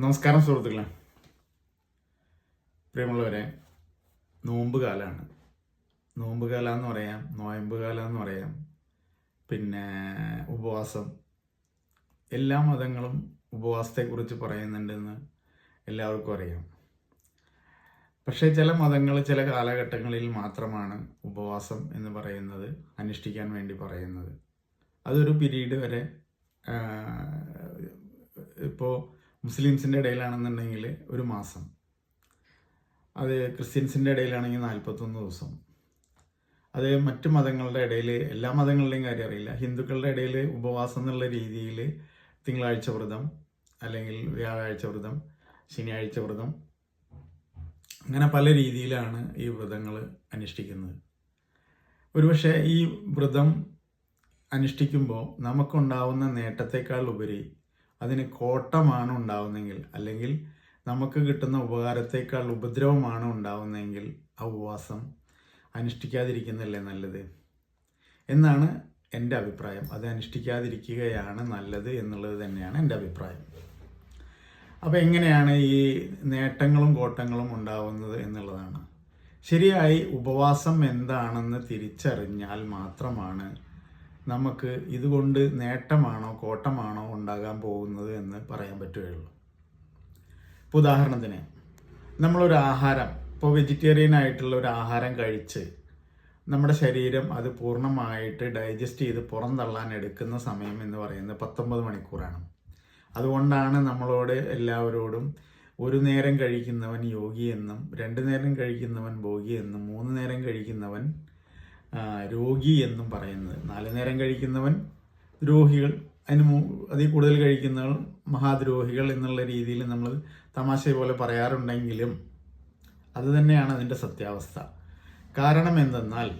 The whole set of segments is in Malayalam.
നമസ്കാരം സുഹൃത്തുക്കളെ. പ്രിയമുള്ളവരെ നോമ്പ് കാലമാണ് നോമ്പ് കാലം എന്ന് പറയാം നോയമ്പ് കാലം എന്ന് പറയാം പിന്നെ ഉപവാസം. എല്ലാ മതങ്ങളും ഉപവാസത്തെക്കുറിച്ച് പറയുന്നുണ്ടെന്ന് എല്ലാവർക്കും അറിയാം. പക്ഷേ ചില മതങ്ങൾ ചില കാലഘട്ടങ്ങളിൽ മാത്രമാണ് ഉപവാസം എന്ന് പറയുന്നത് അനുഷ്ഠിക്കാൻ വേണ്ടി പറയുന്നത്. അതൊരു പിരീഡ് വരെ ഇപ്പോൾ മുസ്ലിംസിന്റെ ഇടയിലാണെന്നുണ്ടെങ്കിൽ ഒരു മാസം. അത് ക്രിസ്ത്യൻസിന്റെ ഇടയിലാണെങ്കിൽ നാൽപ്പത്തൊന്ന് ദിവസം. അത് മറ്റു മതങ്ങളുടെ ഇടയിൽ എല്ലാ മതങ്ങളുടെയും കാര്യം അറിയില്ല. ഹിന്ദുക്കളുടെ ഇടയിൽ ഉപവാസം എന്നുള്ള രീതിയിൽ തിങ്കളാഴ്ച വ്രതം അല്ലെങ്കിൽ വ്യാഴാഴ്ച വ്രതം ശനിയാഴ്ച വ്രതം അങ്ങനെ പല രീതിയിലാണ് ഈ വ്രതങ്ങൾ അനുഷ്ഠിക്കുന്നത്. ഒരുപക്ഷെ ഈ വ്രതം അനുഷ്ഠിക്കുമ്പോൾ നമുക്കുണ്ടാവുന്ന നേട്ടത്തെക്കാൾ ഉപരി അതിന് കോട്ടമാണ് ഉണ്ടാവുന്നതെങ്കിൽ അല്ലെങ്കിൽ നമുക്ക് കിട്ടുന്ന ഉപകാരത്തേക്കാൾ ഉപദ്രവമാണ് ഉണ്ടാവുന്നതെങ്കിൽ ആ ഉപവാസം അനുഷ്ഠിക്കാതിരിക്കുന്നല്ലേ നല്ലത്? എന്നാണ് എന്റെ അഭിപ്രായം. അത് അനുഷ്ഠിക്കാതിരിക്കുകയാണ് നല്ലത് എന്നുള്ളത് തന്നെയാണ് എന്റെ അഭിപ്രായം. അപ്പോൾ എങ്ങനെയാണ് ഈ നേട്ടങ്ങളും കോട്ടങ്ങളും ഉണ്ടാവുന്നത് എന്നുള്ളതാണ്. ശരിയായി ഉപവാസം എന്താണെന്ന് തിരിച്ചറിഞ്ഞാൽ മാത്രമാണ് നമുക്ക് ഇതുകൊണ്ട് നേട്ടമാണോ കോട്ടമാണോ ഉണ്ടാകാൻ പോകുന്നത് എന്ന് പറയാൻ പറ്റുകയുള്ളൂ. ഇപ്പോൾ ഉദാഹരണത്തിന് നമ്മളൊരു ആഹാരം ഇപ്പോൾ വെജിറ്റേറിയൻ ആയിട്ടുള്ള ഒരു ആഹാരം കഴിച്ച് നമ്മുടെ ശരീരം അത് പൂർണമായിട്ട് ഡൈജസ്റ്റ് ചെയ്ത് പുറന്തള്ളാൻ എടുക്കുന്ന സമയം എന്ന് പറയുന്നത് പത്തൊമ്പത് മണിക്കൂറാണ്. അതുകൊണ്ടാണ് നമ്മളോട് എല്ലാവരോടും ഒരു നേരം കഴിക്കുന്നവൻ യോഗി എന്നും രണ്ട് നേരം കഴിക്കുന്നവൻ ഭോഗി എന്നും മൂന്ന് നേരം കഴിക്കുന്നവൻ രോഗി എന്നും പറയുന്നത്. നാല് നേരം കഴിക്കുന്നവൻ ദ്രോഹികൾ അതിന് അതിൽ കൂടുതൽ കഴിക്കുന്നവർ മഹാദ്രോഹികൾ എന്നുള്ള രീതിയിൽ നമ്മൾ തമാശ പോലെ പറയാറുണ്ടെങ്കിലും അത് തന്നെയാണ് അതിന്റെ സത്യാവസ്ഥ. കാരണം എന്തെന്നാൽ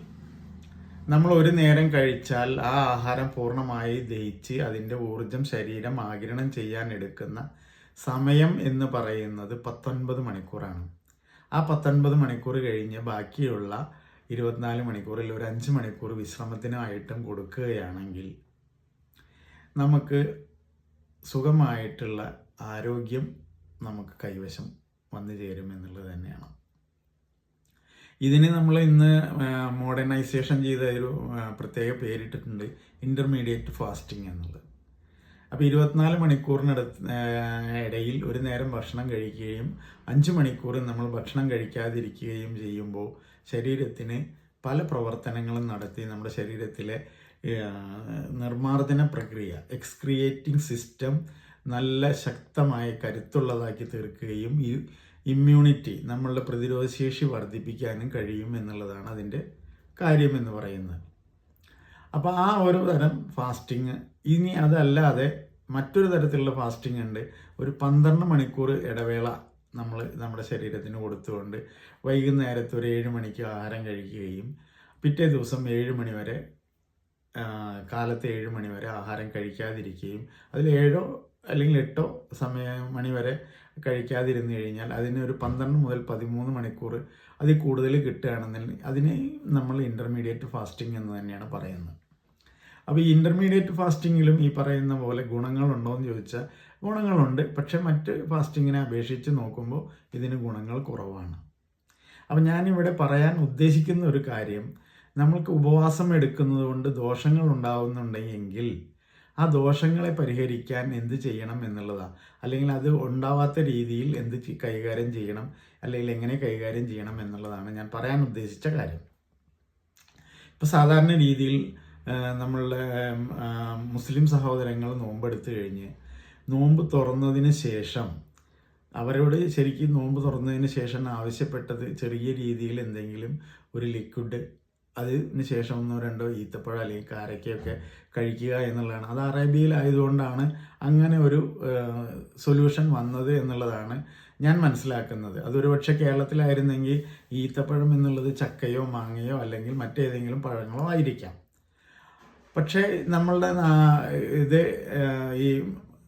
നമ്മൾ ഒരു നേരം കഴിച്ചാൽ ആ ആഹാരം പൂർണമായി ദഹിച്ച് അതിന്റെ ഊർജം ശരീരം ആകിരണം ചെയ്യാൻ എടുക്കുന്ന സമയം എന്ന് പറയുന്നത് പത്തൊൻപത് മണിക്കൂറാണ്. ആ പത്തൊൻപത് മണിക്കൂർ കഴിഞ്ഞ് ബാക്കിയുള്ള ഇരുപത്തിനാല് മണിക്കൂറിൽ ഒരു അഞ്ച് മണിക്കൂർ വിശ്രമത്തിനായിട്ടും കൊടുക്കുകയാണെങ്കിൽ നമുക്ക് സുഖമായിട്ടുള്ള ആരോഗ്യം നമുക്ക് കൈവശം വന്നു ചേരും എന്നുള്ളത് തന്നെയാണ്. ഇതിനെ നമ്മൾ ഇന്ന് മോഡേണൈസേഷൻ ചെയ്ത ഒരു പ്രത്യേക പേരിട്ടിട്ടുണ്ട് ഇന്റർമീഡിയറ്റ് ഫാസ്റ്റിംഗ് എന്നുള്ളത്. അപ്പോൾ ഇരുപത്തിനാല് മണിക്കൂറിനടുത്ത് ഇടയിൽ ഒരു നേരം ഭക്ഷണം കഴിക്കുകയും അഞ്ച് മണിക്കൂർ നമ്മൾ ഭക്ഷണം കഴിക്കാതിരിക്കുകയും ചെയ്യുമ്പോൾ ശരീരത്തിന് പല പ്രവർത്തനങ്ങളും നടത്തി നമ്മുടെ ശരീരത്തിലെ നിർമ്മാർജന പ്രക്രിയ എക്സ്ക്രിയേറ്റിംഗ് സിസ്റ്റം നല്ല ശക്തമായ കരുത്തുള്ളതാക്കി തീർക്കുകയും ഇമ്മ്യൂണിറ്റി നമ്മളുടെ പ്രതിരോധശേഷി വർദ്ധിപ്പിക്കാനും കഴിയും എന്നുള്ളതാണ് അതിന്റെ കാര്യമെന്ന് പറയുന്നത്. അപ്പോൾ ആ ഒരു തരം ഫാസ്റ്റിങ് ഇനി അതല്ലാതെ മറ്റൊരു തരത്തിലുള്ള ഫാസ്റ്റിംഗ് ഉണ്ട്. ഒരു പന്ത്രണ്ട് മണിക്കൂർ ഇടവേള നമ്മൾ നമ്മുടെ ശരീരത്തിന് കൊടുത്തുകൊണ്ട് വൈകുന്നേരത്ത് ഒരു ഏഴ് മണിക്ക് ആഹാരം കഴിക്കുകയും പിറ്റേ ദിവസം ഏഴ് മണി വരെ കാലത്ത് ഏഴ് മണി വരെ ആഹാരം കഴിക്കാതിരിക്കുകയും അതിൽ ഏഴോ അല്ലെങ്കിൽ എട്ടോ സമയ മണി വരെ കഴിക്കാതിരുന്നു കഴിഞ്ഞാൽ അതിന് ഒരു പന്ത്രണ്ട് മുതൽ പതിമൂന്ന് മണിക്കൂർ അതിൽ കൂടുതൽ കിട്ടുകയാണെന്നുണ്ടെങ്കിൽ അതിന് നമ്മൾ ഇന്റർമീഡിയറ്റ് ഫാസ്റ്റിംഗ് എന്ന് തന്നെയാണ് പറയുന്നത്. അപ്പോൾ ഈ ഇന്റർമീഡിയറ്റ് ഫാസ്റ്റിങ്ങിലും ഈ പറയുന്ന പോലെ ഗുണങ്ങളുണ്ടോ എന്ന് ചോദിച്ചാൽ ഗുണങ്ങളുണ്ട്. പക്ഷേ മറ്റ് ഫാസ്റ്റിങ്ങിനെ അപേക്ഷിച്ച് നോക്കുമ്പോൾ ഇതിന് ഗുണങ്ങൾ കുറവാണ്. അപ്പോൾ ഞാനിവിടെ പറയാൻ ഉദ്ദേശിക്കുന്ന ഒരു കാര്യം നമ്മൾക്ക് ഉപവാസം എടുക്കുന്നത് കൊണ്ട് ദോഷങ്ങൾ ഉണ്ടാവുന്നുണ്ടെങ്കിൽ ആ ദോഷങ്ങളെ പരിഹരിക്കാൻ എന്ത് ചെയ്യണം എന്നുള്ളതാണ് അല്ലെങ്കിൽ അത് ഉണ്ടാവാത്ത രീതിയിൽ എന്ത് കൈകാര്യം ചെയ്യണം അല്ലെങ്കിൽ എങ്ങനെ കൈകാര്യം ചെയ്യണം എന്നുള്ളതാണ് ഞാൻ പറയാൻ ഉദ്ദേശിച്ച കാര്യം. ഇപ്പോൾ സാധാരണ രീതിയിൽ നമ്മളുടെ മുസ്ലിം സഹോദരങ്ങൾ നോമ്പെടുത്തു കഴിഞ്ഞ് നോമ്പ് തുറന്നതിന് ശേഷം അവരോട് ശരിക്കും നോമ്പ് തുറന്നതിന് ശേഷം ആവശ്യപ്പെട്ടത് ചെറിയ രീതിയിൽ എന്തെങ്കിലും ഒരു ലിക്വിഡ് അതിന് ശേഷം ഒന്നോ രണ്ടോ ഈത്തപ്പഴം അല്ലെങ്കിൽ കാരക്കയൊക്കെ കഴിക്കുക എന്നുള്ളതാണ്. അത് അറേബ്യയിലായതുകൊണ്ടാണ് അങ്ങനെ ഒരു സൊല്യൂഷൻ വന്നത് എന്നുള്ളതാണ് ഞാൻ മനസ്സിലാക്കുന്നത്. അതൊരു പക്ഷേ കേരളത്തിലായിരുന്നെങ്കിൽ ഈത്തപ്പഴം എന്നുള്ളത് ചക്കയോ മാങ്ങയോ അല്ലെങ്കിൽ മറ്റേതെങ്കിലും പഴങ്ങളോ ആയിരിക്കാം. പക്ഷേ നമ്മളുടെ ഇത് ഈ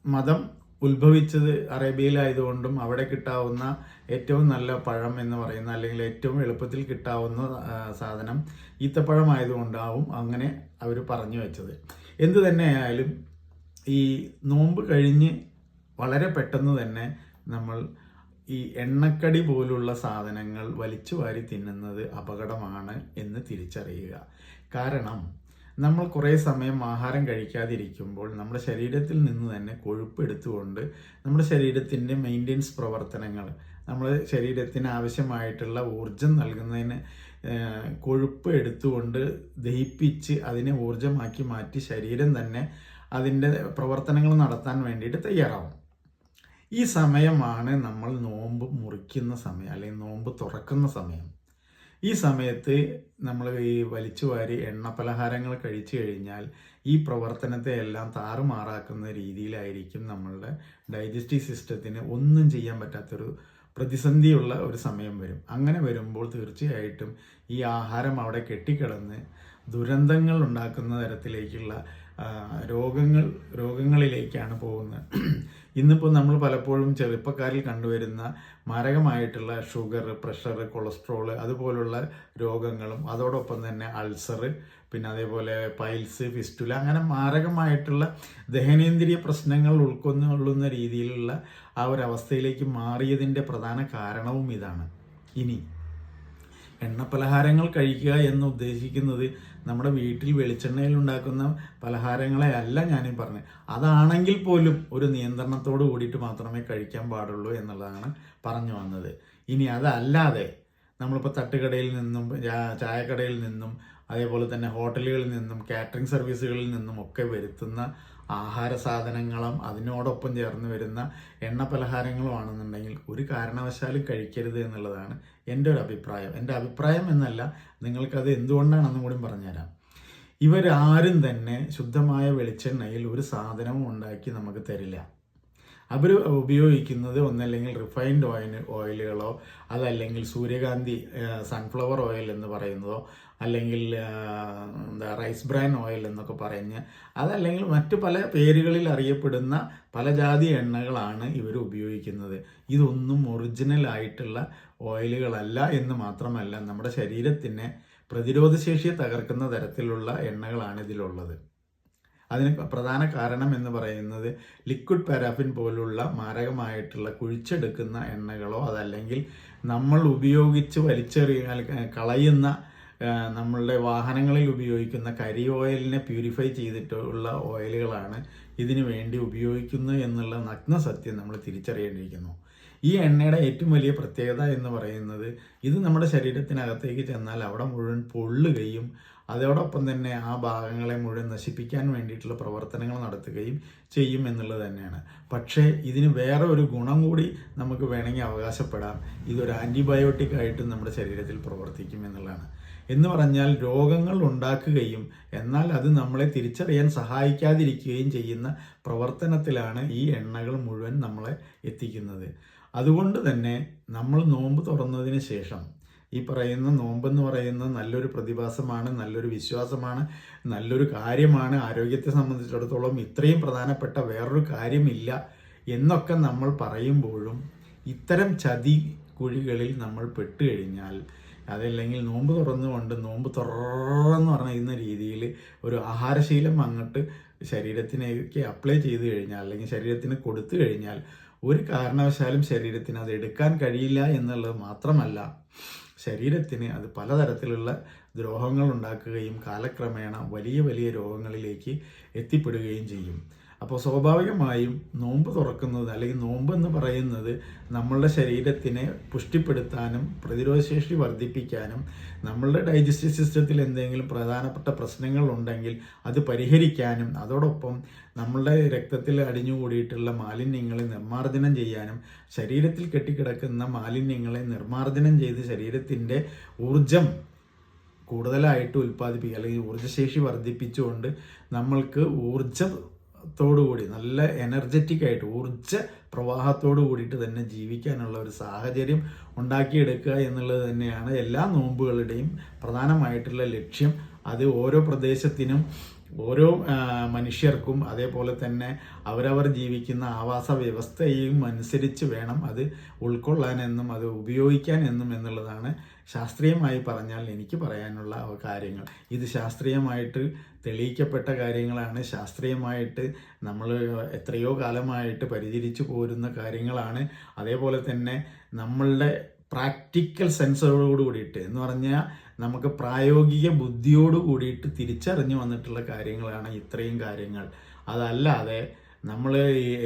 മതം ഉത്ഭവിച്ചത് അറേബ്യയിലായതുകൊണ്ടും അവിടെ കിട്ടാവുന്ന ഏറ്റവും നല്ല പഴം എന്ന് പറയുന്ന അല്ലെങ്കിൽ ഏറ്റവും എളുപ്പത്തിൽ കിട്ടാവുന്ന സാധനം ഈത്തപ്പഴമായതുകൊണ്ടാവും അങ്ങനെ അവർ പറഞ്ഞു വെച്ചത്. എന്തു തന്നെയായാലും ഈ നോമ്പ് കഴിഞ്ഞ് വളരെ പെട്ടെന്ന് തന്നെ നമ്മൾ ഈ എണ്ണക്കടി പോലുള്ള സാധനങ്ങൾ വലിച്ചു വാരി തിന്നുന്നത് അപകടമാണ് എന്ന് തിരിച്ചറിയുക. കാരണം നമ്മൾ കുറേ സമയം ആഹാരം കഴിക്കാതിരിക്കുമ്പോൾ നമ്മുടെ ശരീരത്തിൽ നിന്ന് തന്നെ കൊഴുപ്പ് എടുത്തുകൊണ്ട് നമ്മുടെ ശരീരത്തിന്റെ മെയിന്റെനൻസ് പ്രവർത്തനങ്ങൾ നമ്മുടെ ശരീരത്തിന് ആവശ്യമായിട്ടുള്ള ഊർജം നൽകുന്നതിന് കൊഴുപ്പ് എടുത്തുകൊണ്ട് ദഹിപ്പിച്ച് അതിനെ ഊർജമാക്കി മാറ്റി ശരീരം തന്നെ അതിന്റെ പ്രവർത്തനങ്ങൾ നടത്താൻ വേണ്ടിയിട്ട് തയ്യാറാവും. ഈ സമയമാണ് നമ്മൾ നോമ്പ് മുറിക്കുന്ന സമയം അല്ലെങ്കിൽ നോമ്പ് തുറക്കുന്ന സമയം. ഈ സമയത്ത് നമ്മൾ ഈ വലിച്ചു വാരി എണ്ണ പലഹാരങ്ങൾ കഴിച്ചു കഴിഞ്ഞാൽ ഈ പ്രവർത്തനത്തെ എല്ലാം താറുമാറാക്കുന്ന രീതിയിലായിരിക്കും നമ്മളുടെ ഡൈജസ്റ്റീവ് സിസ്റ്റത്തിന് ഒന്നും ചെയ്യാൻ പറ്റാത്തൊരു പ്രതിസന്ധിയുള്ള ഒരു സമയം വരും. അങ്ങനെ വരുമ്പോൾ തീർച്ചയായിട്ടും ഈ ആഹാരം അവിടെ കെട്ടിക്കിടന്ന് ദുരന്തങ്ങൾ ഉണ്ടാക്കുന്ന തരത്തിലേക്കുള്ള രോഗങ്ങൾ രോഗങ്ങളിലേക്കാണ് പോകുന്നത്. ഇന്നിപ്പോൾ നമ്മൾ പലപ്പോഴും ചെറുപ്പക്കാരിൽ കണ്ടുവരുന്ന മാരകമായിട്ടുള്ള ഷുഗർ പ്രഷർ കൊളസ്ട്രോൾ അതുപോലുള്ള രോഗങ്ങളും അതോടൊപ്പം തന്നെ അൾസർ പിന്നെ അതേപോലെ പൈൽസ് ഫിസ്റ്റുല അങ്ങനെ മാരകമായിട്ടുള്ള ദഹനേന്ദ്രിയ പ്രശ്നങ്ങൾ ഉൾക്കൊള്ളുന്ന രീതിയിലുള്ള ആ ഒരു അവസ്ഥയിലേക്ക് മാറിയതിന്റെ പ്രധാന കാരണവും ഇതാണ്. ഇനി എണ്ണപ്പലഹാരങ്ങൾ കഴിക്കുക എന്ന് ഉദ്ദേശിക്കുന്നത് നമ്മുടെ വീട്ടിൽ വെളിച്ചെണ്ണയിൽ ഉണ്ടാക്കുന്ന പലഹാരങ്ങളെ അല്ല ഞാനീ പറഞ്ഞത് അതാണെങ്കിൽ പോലും ഒരു നിയന്ത്രണത്തോട് കൂടിയിട്ട് മാത്രമേ കഴിക്കാൻ പാടുള്ളൂ എന്നുള്ളതാണ് പറഞ്ഞു വന്നത്. ഇനി അതല്ലാതെ നമ്മളിപ്പോൾ തട്ടുകടയിൽ നിന്നും ചായക്കടയിൽ നിന്നും അതേപോലെ തന്നെ ഹോട്ടലുകളിൽ നിന്നും കാറ്ററിംഗ് സർവീസുകളിൽ നിന്നും ഒക്കെ വരുത്തുന്ന ആഹാര സാധനങ്ങളും അതിനോടൊപ്പം ചേർന്ന് വരുന്ന എണ്ണ പലഹാരങ്ങളും ആണെന്നുണ്ടെങ്കിൽ ഒരു കാരണവശാലും കഴിക്കരുത് എന്നുള്ളതാണ് എന്റെ ഒരു അഭിപ്രായം എന്റെ അഭിപ്രായം എന്നല്ല നിങ്ങൾക്കത് എന്തുകൊണ്ടാണെന്നും കൂടി പറഞ്ഞുതരാം. ഇവരാരും തന്നെ ശുദ്ധമായ വെളിച്ചെണ്ണയിൽ ഒരു സാധനവും ഉണ്ടാക്കി നമുക്ക് തരില്ല. അവർ ഉപയോഗിക്കുന്നത് ഒന്നല്ലെങ്കിൽ റിഫൈൻഡ് ഓയിൽ ഓയിലുകളോ അതല്ലെങ്കിൽ സൂര്യകാന്തി സൺഫ്ലവർ ഓയിൽ എന്ന് പറയുന്നതോ അല്ലെങ്കിൽ എന്താ റൈസ് ബ്രാൻ ഓയിൽ എന്നൊക്കെ പറഞ്ഞ് അതല്ലെങ്കിൽ മറ്റു പല പേരുകളിൽ അറിയപ്പെടുന്ന പല ജാതി എണ്ണകളാണ് ഇവർ ഉപയോഗിക്കുന്നത്. ഇതൊന്നും ഒറിജിനൽ ആയിട്ടുള്ള ഓയിലുകളല്ല എന്ന് മാത്രമല്ല നമ്മുടെ ശരീരത്തിന് പ്രതിരോധശേഷിയെ തകർക്കുന്ന തരത്തിലുള്ള എണ്ണകളാണ് ഇതിലുള്ളത്. അതിന് പ്രധാന കാരണം എന്ന് പറയുന്നത് ലിക്വിഡ് പാരാഫിൻ പോലുള്ള മാരകമായിട്ടുള്ള കുഴിച്ചെടുക്കുന്ന എണ്ണകളോ അതല്ലെങ്കിൽ നമ്മൾ ഉപയോഗിച്ച് വലിച്ചെറിയ കളയുന്ന നമ്മളുടെ വാഹനങ്ങളിൽ ഉപയോഗിക്കുന്ന കരി ഓയിലിനെ പ്യൂരിഫൈ ചെയ്തിട്ടുള്ള ഓയിലുകളാണ് ഇതിനു വേണ്ടി ഉപയോഗിക്കുന്നത് എന്നുള്ള നഗ്ന സത്യം നമ്മൾ തിരിച്ചറിയേണ്ടിയിരിക്കുന്നു. ഈ എണ്ണയുടെ ഏറ്റവും വലിയ പ്രത്യേകത എന്ന് പറയുന്നത് ഇത് നമ്മുടെ ശരീരത്തിനകത്തേക്ക് ചെന്നാൽ അവിടെ മുഴുവൻ പൊള്ളുകയും അതോടൊപ്പം തന്നെ ആ ഭാഗങ്ങളെ മുഴുവൻ നശിപ്പിക്കാൻ വേണ്ടിയിട്ടുള്ള പ്രവർത്തനങ്ങൾ നടത്തുകയും ചെയ്യും എന്നുള്ളത് തന്നെയാണ്. പക്ഷേ ഇതിന് വേറെ ഒരു ഗുണം കൂടി നമുക്ക് വേണമെങ്കിൽ അവകാശപ്പെടാം. ഇതൊരു ആന്റിബയോട്ടിക് ആയിട്ടും നമ്മുടെ ശരീരത്തിൽ പ്രവർത്തിക്കും എന്നുള്ളതാണ്. എന്ന് പറഞ്ഞാൽ രോഗങ്ങൾ ഉണ്ടാക്കുകയും എന്നാൽ അത് നമ്മളെ തിരിച്ചറിയാൻ സഹായിക്കാതിരിക്കുകയും ചെയ്യുന്ന പ്രവർത്തനത്തിലാണ് ഈ എണ്ണകൾ മുഴുവൻ നമ്മളെ എത്തിക്കുന്നത്. അതുകൊണ്ട് തന്നെ നമ്മൾ നോമ്പ് തുറന്നതിന് ശേഷം ഈ പറയുന്ന നോമ്പെന്ന് പറയുന്ന നല്ലൊരു പ്രതിഭാസമാണ് നല്ലൊരു വിശ്വാസമാണ് നല്ലൊരു കാര്യമാണ് ആരോഗ്യത്തെ സംബന്ധിച്ചിടത്തോളം ഇത്രയും പ്രധാനപ്പെട്ട വേറൊരു കാര്യമില്ല എന്നൊക്കെ നമ്മൾ പറയുമ്പോഴും ഇത്തരം ചതി കുഴികളിൽ നമ്മൾ പെട്ടുകഴിഞ്ഞാൽ അതല്ലെങ്കിൽ നോമ്പ് തുറന്നുകൊണ്ട് നോമ്പ് തുറന്ന് പറയുന്ന രീതിയിൽ ഒരു ആഹാരശീലം അങ്ങോട്ട് ശരീരത്തിനേക്ക് അപ്ലൈ ചെയ്ത് കഴിഞ്ഞാൽ അല്ലെങ്കിൽ ശരീരത്തിന് കൊടുത്തു കഴിഞ്ഞാൽ ഒരു കാരണവശാലും ശരീരത്തിന് അത് എടുക്കാൻ കഴിയില്ല എന്നുള്ളത് മാത്രമല്ല ശരീരത്തിന് അത് പലതരത്തിലുള്ള ദ്രോഹങ്ങൾ ഉണ്ടാക്കുകയും കാലക്രമേണ വലിയ വലിയ രോഗങ്ങളിലേക്ക് എത്തിപ്പെടുകയും ചെയ്യും. അപ്പോൾ സ്വാഭാവികമായും നോമ്പ് തുറക്കുന്നത് അല്ലെങ്കിൽ നോമ്പ് എന്ന് പറയുന്നത് നമ്മളുടെ ശരീരത്തിനെ പുഷ്ടിപ്പെടുത്താനും പ്രതിരോധശേഷി വർദ്ധിപ്പിക്കാനും നമ്മളുടെ ഡൈജസ്റ്റീവ് സിസ്റ്റത്തിൽ എന്തെങ്കിലും പ്രധാനപ്പെട്ട പ്രശ്നങ്ങൾ ഉണ്ടെങ്കിൽ അത് പരിഹരിക്കാനും അതോടൊപ്പം നമ്മളുടെ രക്തത്തിൽ അടിഞ്ഞുകൂടിയിട്ടുള്ള മാലിന്യങ്ങളെ നിർമ്മാർജനം ചെയ്യാനും ശരീരത്തിൽ കെട്ടിക്കിടക്കുന്ന മാലിന്യങ്ങളെ നിർമ്മാർജനം ചെയ്ത് ശരീരത്തിന്റെ ഊർജം കൂടുതലായിട്ട് ഉൽപ്പാദിപ്പിക്കുക അല്ലെങ്കിൽ ഊർജശേഷി വർദ്ധിപ്പിച്ചുകൊണ്ട് നമ്മൾക്ക് ഊർജത്തോടുകൂടി നല്ല എനർജറ്റിക് ആയിട്ട് ഊർജ പ്രവാഹത്തോടു കൂടിയിട്ട് തന്നെ ജീവിക്കാനുള്ള ഒരു സാഹചര്യം ഉണ്ടാക്കിയെടുക്കുക എന്നുള്ളത് തന്നെയാണ് എല്ലാ നോമ്പുകളുടെയും പ്രധാനമായിട്ടുള്ള ലക്ഷ്യം. അത് ഓരോ പ്രദേശത്തിനും ഓരോ മനുഷ്യർക്കും അതേപോലെ തന്നെ അവരവർ ജീവിക്കുന്ന ആവാസ വ്യവസ്ഥയും അനുസരിച്ച് വേണം അത് ഉൾക്കൊള്ളാനെന്നും അത് ഉപയോഗിക്കാൻ എന്നും എന്നുള്ളതാണ് ശാസ്ത്രീയമായി പറഞ്ഞാൽ എനിക്ക് പറയാനുള്ള കാര്യങ്ങൾ. ഇത് ശാസ്ത്രീയമായിട്ട് തെളിയിക്കപ്പെട്ട കാര്യങ്ങളാണ്. ശാസ്ത്രീയമായിട്ട് നമ്മൾ എത്രയോ കാലമായിട്ട് പരിചരിച്ചു പോരുന്ന കാര്യങ്ങളാണ്. അതേപോലെ തന്നെ നമ്മളുടെ പ്രാക്ടിക്കൽ സെൻസറോട് കൂടിയിട്ട് എന്ന് പറഞ്ഞാൽ നമുക്ക് പ്രായോഗിക ബുദ്ധിയോട് കൂടിയിട്ട് തിരിച്ചറിഞ്ഞു വന്നിട്ടുള്ള കാര്യങ്ങളാണ് ഇത്രയും കാര്യങ്ങൾ. അതല്ലാതെ നമ്മൾ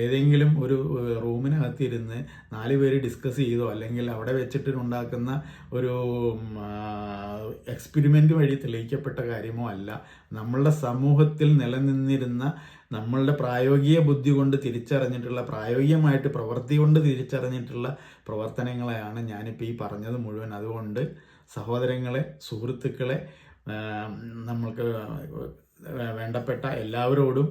ഏതെങ്കിലും ഒരു റൂമിനകത്തിരുന്ന് നാല് പേര് ഡിസ്കസ് ചെയ്തോ അല്ലെങ്കിൽ അവിടെ വെച്ചിട്ട് ഉണ്ടാക്കുന്ന ഒരു എക്സ്പെരിമെന്റ് വഴി തെളിയിക്കപ്പെട്ട കാര്യമോ അല്ല. നമ്മളുടെ സമൂഹത്തിൽ നിലനിന്നിരുന്ന നമ്മളുടെ പ്രായോഗിക ബുദ്ധി കൊണ്ട് തിരിച്ചറിഞ്ഞിട്ടുള്ള പ്രായോഗികമായിട്ട് പ്രവൃത്തി കൊണ്ട് തിരിച്ചറിഞ്ഞിട്ടുള്ള പ്രവർത്തനങ്ങളെയാണ് ഞാനിപ്പോൾ ഈ പറഞ്ഞത് മുഴുവൻ. അതുകൊണ്ട് സഹോദരങ്ങളെ സുഹൃത്തുക്കളെ നമ്മൾക്ക് വേണ്ടപ്പെട്ട എല്ലാവരോടും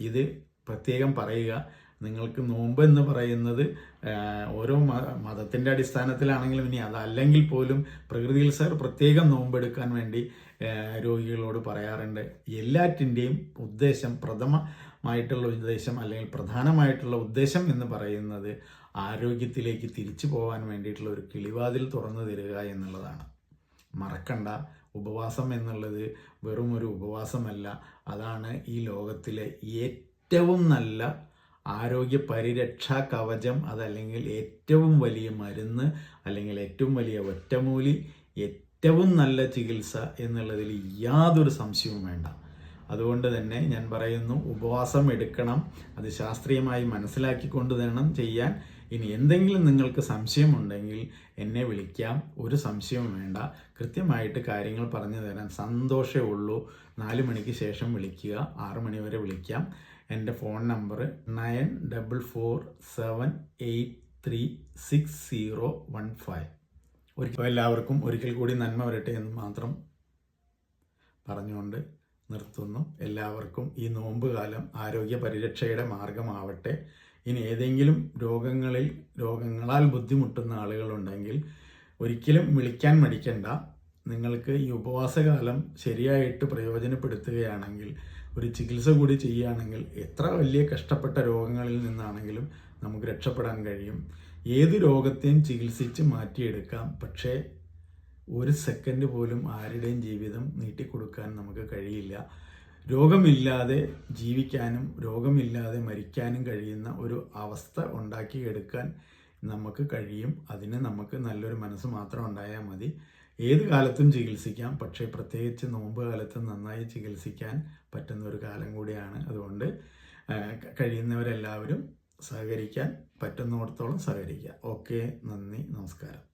ഇത് പ്രത്യേകം പറയുക. നിങ്ങൾക്ക് നോമ്പ് എന്ന് പറയുന്നത് ഓരോ മതത്തിന്റെ അടിസ്ഥാനത്തിലാണെങ്കിലും ഇനി അതല്ലെങ്കിൽ പോലും പ്രകൃതിയിൽ സർ പ്രത്യേകം നോമ്പെടുക്കാൻ വേണ്ടി രോഗികളോട് പറയാറുണ്ട്. എല്ലാറ്റിന്റെയും ഉദ്ദേശം പ്രഥമമായിട്ടുള്ള ഉദ്ദേശം അല്ലെങ്കിൽ പ്രധാനമായിട്ടുള്ള ഉദ്ദേശം എന്ന് പറയുന്നത് ആരോഗ്യത്തിലേക്ക് തിരിച്ചു പോകാൻ വേണ്ടിയിട്ടുള്ള ഒരു കിളിവാതിൽ തുറന്നു തരിക എന്നുള്ളതാണ്. മറക്കണ്ട. ഉപവാസം എന്നുള്ളത് വെറും ഒരു ഉപവാസമല്ല. അതാണ് ഈ ലോകത്തിലെ ഏറ്റവും നല്ല ആരോഗ്യ പരിരക്ഷാ കവചം. അതല്ലെങ്കിൽ ഏറ്റവും വലിയ മരുന്ന് അല്ലെങ്കിൽ ഏറ്റവും വലിയ ഒറ്റമൂലി ഏറ്റവും നല്ല ചികിത്സ എന്നുള്ളതിൽ യാതൊരു സംശയവും വേണ്ട. അതുകൊണ്ട് തന്നെ ഞാൻ പറയുന്നു ഉപവാസം എടുക്കണം. അത് ശാസ്ത്രീയമായി മനസ്സിലാക്കിക്കൊണ്ട് വേണം ചെയ്യാൻ. ഇനി എന്തെങ്കിലും നിങ്ങൾക്ക് സംശയമുണ്ടെങ്കിൽ എന്നെ വിളിക്കാം. ഒരു സംശയവും വേണ്ട. കൃത്യമായിട്ട് കാര്യങ്ങൾ പറഞ്ഞു തരാൻ സന്തോഷമേ ഉള്ളൂ. നാല് മണിക്ക് ശേഷം വിളിക്കുക. ആറ് മണി വരെ വിളിക്കാം. എന്റെ phone number nine double four seven eight three six zero one five. ഒരിക്കൽ എല്ലാവർക്കും ഒരിക്കൽ കൂടി നന്മ വരട്ടെ എന്ന് മാത്രം പറഞ്ഞുകൊണ്ട് നിർത്തുന്നു. എല്ലാവർക്കും ഈ നോമ്പ് കാലം ആരോഗ്യ പരിരക്ഷയുടെ മാർഗമാവട്ടെ. ഇനി ഏതെങ്കിലും രോഗങ്ങളിൽ രോഗങ്ങളാൽ ബുദ്ധിമുട്ടുന്ന ആളുകളുണ്ടെങ്കിൽ ഒരിക്കലും വിളിക്കാൻ മടിക്കണ്ട. നിങ്ങൾക്ക് ഈ ഉപവാസകാലം ശരിയായിട്ട് പ്രയോജനപ്പെടുത്തുകയാണെങ്കിൽ ഒരു ചികിത്സ കൂടി ചെയ്യുകയാണെങ്കിൽ എത്ര വലിയ കഷ്ടപ്പെട്ട രോഗങ്ങളിൽ നിന്നാണെങ്കിലും നമുക്ക് രക്ഷപ്പെടാൻ കഴിയും. ഏത് രോഗത്തെയും ചികിത്സിച്ച് മാറ്റിയെടുക്കാം. പക്ഷേ ഒരു സെക്കൻഡ് പോലും ആരുടെയും ജീവിതം നീട്ടിക്കൊടുക്കാൻ നമുക്ക് കഴിയില്ല. രോഗമില്ലാതെ ജീവിക്കാനും രോഗമില്ലാതെ മരിക്കാനും കഴിയുന്ന ഒരു അവസ്ഥ ഉണ്ടാക്കിയെടുക്കാൻ നമുക്ക് കഴിയും. അതിന് നമുക്ക് നല്ലൊരു മനസ്സ് മാത്രം ഉണ്ടായാൽ മതി. ഏത് കാലത്തും ചികിത്സിക്കാം. പക്ഷേ പ്രത്യേകിച്ച് നോമ്പ് കാലത്ത് നന്നായി ചികിത്സിക്കാൻ പറ്റുന്ന ഒരു കാലം കൂടിയാണ്. അതുകൊണ്ട് കഴിയുന്നവരെല്ലാവരും സഹകരിക്കാൻ പറ്റുന്നിടത്തോളം സഹകരിക്കുക. ഓക്കെ നന്ദി നമസ്കാരം.